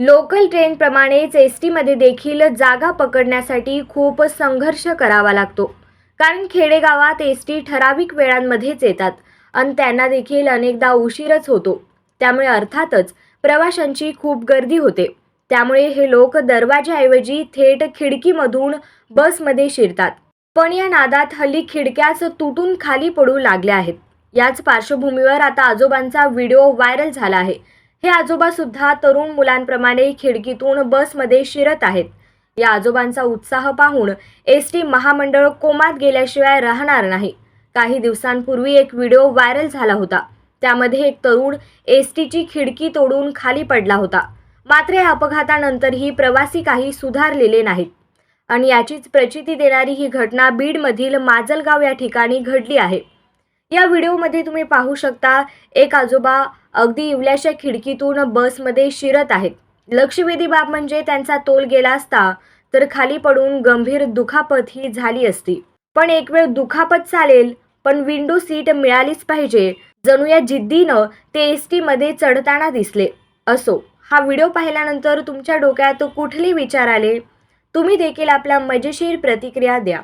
Local ट्रेनप्रमाणेच S टीमध्ये देखील जागा पकडण्यासाठी खूप संघर्ष करावा लागतो. कारण खेडेगावात एस टी ठराविक वेळांमध्येच येतात आणि त्यांना देखील अनेकदा उशीरच होतो. त्यामुळे अर्थातच प्रवाशांची खूप गर्दी होते. त्यामुळे हे लोक दरवाज्याऐवजी थेट खिडकीमधून बसमध्ये शिरतात. पण या नादात हल्ली खिडक्याच तुटून खाली पडू लागल्या आहेत. याच पार्श्वभूमीवर आता आजोबांचा व्हिडिओ व्हायरल झाला आहे. हे आजोबा सुद्धा तरुण मुलांप्रमाणे खिडकीतून बसमध्ये शिरत आहेत. या आजोबांचा उत्साह पाहून एस टी महामंडळ कोमात गेल्याशिवाय राहणार नाही. काही दिवसांपूर्वी एक व्हिडिओ व्हायरल झाला होता. त्यामध्ये एक तरुण एस टीची खिडकी तोडून खाली पडला होता. मात्र या अपघातानंतरही प्रवासी काही सुधारलेले नाहीत. आणि याचीच प्रचिती देणारी ही घटना बीडमधील माजलगाव या ठिकाणी घडली आहे. या व्हिडिओमध्ये तुम्ही पाहू शकता एक आजोबा अगदी इवल्याशा खिडकीतून बसमध्ये शिरत आहेत. लक्षवेधी बाब म्हणजे त्यांचा तोल गेला असता तर खाली पडून गंभीर दुखापत ही झाली असती. पण एक वेळ दुखापत चालेल पण विंडो सीट मिळालीच पाहिजे. जणू या जिद्दीनं ते एस टीमध्ये चढताना दिसले. असो हा व्हिडिओ पाहिल्यानंतर तुमच्या डोक्यात कुठले विचार आले? तुम्ही देखील आपल्या मजेशीर प्रतिक्रिया द्या.